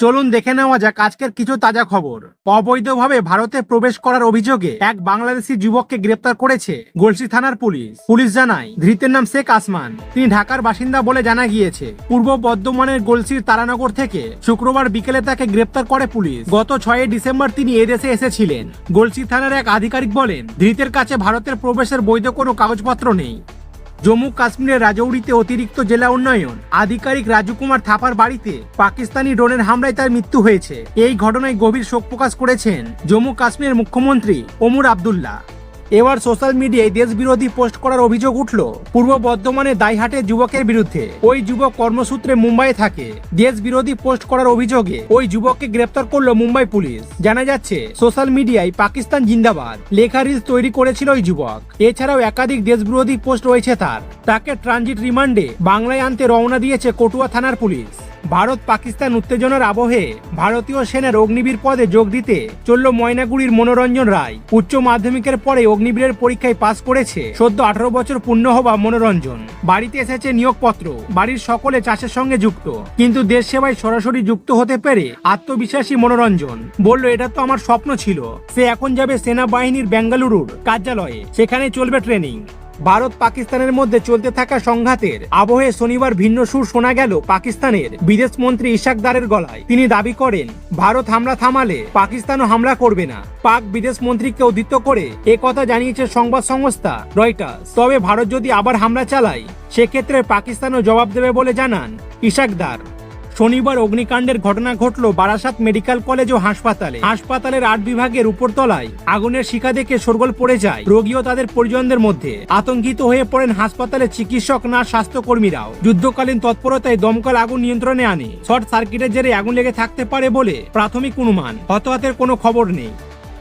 চলুন দেখে নেওয়া যাক আজকের কিছু তাজা খবর। অবৈধভাবে ভারতে প্রবেশ করার অভিযোগে এক বাংলাদেশি যুবককে গ্রেপ্তার করেছে গলসি থানার পুলিশ। পুলিশ জানায়, ধৃতের নাম শেখ আসমান। তিনি ঢাকার বাসিন্দা বলে জানা গিয়েছে। পূর্ব বর্ধমানের গলসির তারানগর থেকে শুক্রবার বিকেলে তাকে গ্রেপ্তার করে পুলিশ। গত ছয় ডিসেম্বর তিনি এদেশে এসেছিলেন। গলসি থানার এক আধিকারিক বলেন, ধৃতের কাছে ভারতের প্রবেশের বৈধ কোনো কাগজপত্র নেই। জম্মু কাশ্মীরের রাজৌরিতে অতিরিক্ত জেলা উন্নয়ন। আধিকারিক রাজু কুমার থাপার বাড়িতে পাকিস্তানি ড্রোনের হামলায় তার মৃত্যু হয়েছে। এই ঘটনায় গভীর শোক প্রকাশ করেছেন জম্মু কাশ্মীরের মুখ্যমন্ত্রী ওমর আবদুল্লাহ। এবার সোশ্যাল মিডিয়ায় দেশ বিরোধী পোস্ট করার অভিযোগ উঠল। পূর্ব বর্ধমানে দাইহাটে যুবকের বিরুদ্ধে। ওই যুবক কর্মসূত্রে মুম্বাইয়ে থাকে। দেশ বিরোধী পোস্ট করার অভিযোগে ওই যুবককে গ্রেপ্তার করল মুম্বাই পুলিশ। জানা যাচ্ছে, সোশ্যাল মিডিয়ায় পাকিস্তান জিন্দাবাদ। লেখা রিলস তৈরি করেছিল ওই যুবক। এছাড়াও একাধিক দেশ বিরোধী পোস্ট রয়েছে তার। তাকে ট্রানজিট রিমান্ডে বাংলায় আনতে রওনা দিয়েছে কটুয়া থানার পুলিশ। ভারত পাকিস্তান উত্তেজনার আবহে ভারতীয় সেনার অগ্নিবীর পদে যোগ দিতে চলল ময়নাগুড়ির মনোরঞ্জন রায়। উচ্চ মাধ্যমিকের পরে অগ্নিবীরের পরীক্ষায় পাশ করেছে সদ্য আঠারো বছর পূর্ণ হওয়া মনোরঞ্জন। বাড়িতে এসেছে নিয়োগপত্র, বাড়ির সকলে চাষের সঙ্গে যুক্ত। কিন্তু দেশ সেবায় সরাসরি যুক্ত হতে পেরে আত্মবিশ্বাসী মনোরঞ্জন। বলল, এটা তো আমার স্বপ্ন ছিল। সে এখন যাবে সেনাবাহিনীর বেঙ্গালুরুর কার্যালয়ে। সেখানে চলবে ট্রেনিং। ভারত পাকিস্তানের মধ্যে চলতে থাকা সংঘাতের আবহে শনিবার ভিন্ন সুর শোনা গেল পাকিস্তানের বিদেশ মন্ত্রী ইশাক দারের গলায়। তিনি দাবি করেন, ভারত হামলা থামালে পাকিস্তানও হামলা করবে না। পাক বিদেশ মন্ত্রীকে উদ্ধৃত করে এ কথা জানিয়েছে সংবাদ সংস্থা রয়টার্স। তবে ভারত যদি আবার হামলা চালায়, সেক্ষেত্রে পাকিস্তানও জবাব দেবে বলে জানান ইশাক দার। শনিবার অগ্নিকাণ্ডের ঘটনা ঘটল বারাসাত মেডিকেল কলেজ ও হাসপাতালে। হাসপাতালের আট বিভাগের উপরতলায় আগুনের শিখা দেখে সরগোল পড়ে যায় রোগী ও তাদের পরিজনদের মধ্যে। আতঙ্কিত হয়ে পড়েন হাসপাতালের চিকিৎসক না স্বাস্থ্যকর্মীরাও। যুদ্ধকালীন তৎপরতায় দমকল আগুন নিয়ন্ত্রণে আনে। শর্ট সার্কিটের জেরে আগুন লেগে থাকতে পারে বলে প্রাথমিক অনুমান। হতাহতের কোনো খবর নেই।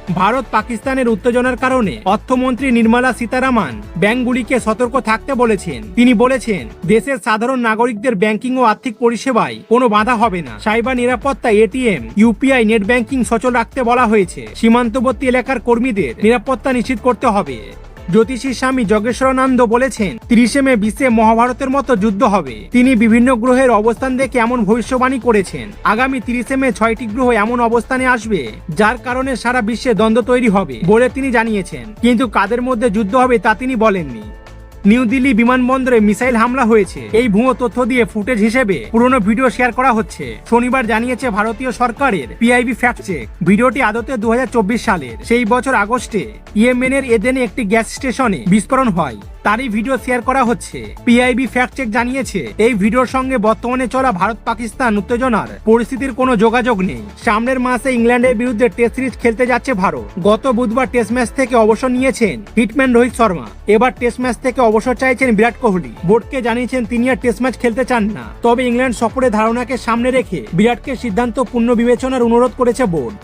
ভারত পাকিস্তানের উত্তেজনার কারণে অর্থমন্ত্রী নির্মলা সীতারামান ব্যাংকগুলিকে সতর্ক থাকতে বলেছেন। তিনি বলেছেন, দেশের সাধারণ নাগরিকদের ব্যাংকিং ও আর্থিক পরিষেবায় কোনো বাধা হবে না। সাইবার নিরাপত্তা, এটিএম, ইউপিআই, নেট ব্যাংকিং সচল রাখতে বলা হয়েছে। সীমান্তবর্তী এলাকার কর্মীদের নিরাপত্তা নিশ্চিত করতে হবে। জ্যোতিষী স্বামী যজ্ঞেশ্বরানন্দ বলেছেন, তিরিশে মে বিশ্বে মহাভারতের মতো যুদ্ধ হবে। তিনি বিভিন্ন গ্রহের অবস্থান দেখে এমন ভবিষ্যবাণী করেছেন। আগামী তিরিশে মে ছয়টি গ্রহ এমন অবস্থানে আসবে, যার কারণে সারা বিশ্বে দ্বন্দ্ব তৈরি হবে বলে তিনি জানিয়েছেন। কিন্তু কাদের মধ্যে যুদ্ধ হবে তা তিনি বলেননি। নিউ দিল্লি বিমানবন্দরে মিসাইল হামলা হয়েছে। এই ভুয়ো তথ্য দিয়ে ফুটেজ হিসেবে পুরনো ভিডিও শেয়ার করা হচ্ছে। শনিবার জানিয়েছে ভারতীয় সরকারের পিআইবি ফ্যাক্ট চেক। ভিডিওটি আদতে দু হাজার চব্বিশ সালের। সেই বছর আগস্টে ইয়েমেনের এদেনে একটি গ্যাস স্টেশনে বিস্ফোরণ হয়। তারই ভিডিও শেয়ার করা হচ্ছে। পিআইবি ফ্যাক্ট চেক জানিয়েছে, এই ভিডিওর সঙ্গে বর্তমানে চলা ভারত পাকিস্তান উত্তেজনার। পরিস্থিতির কোনো যোগাযোগ নেই। সামনের মাসে ইংল্যান্ডের বিরুদ্ধে টেস্ট সিরিজ খেলতে যাচ্ছে ভারত। গত বুধবার টেস্ট ম্যাচ থেকে অবসর নিয়েছেন হিটম্যান রোহিত শর্মা। এবার টেস্ট ম্যাচ থেকে অবসর চাইছেন বিরাট কোহলি। বোর্ডকে জানিয়েছেন তিনি আর টেস্ট ম্যাচ খেলতে চান না। তবে ইংল্যান্ড সফরে ধারণাকে সামনে রেখে বিরাটকে সিদ্ধান্ত পূর্ণ বিবেচনার অনুরোধ করেছে বোর্ড।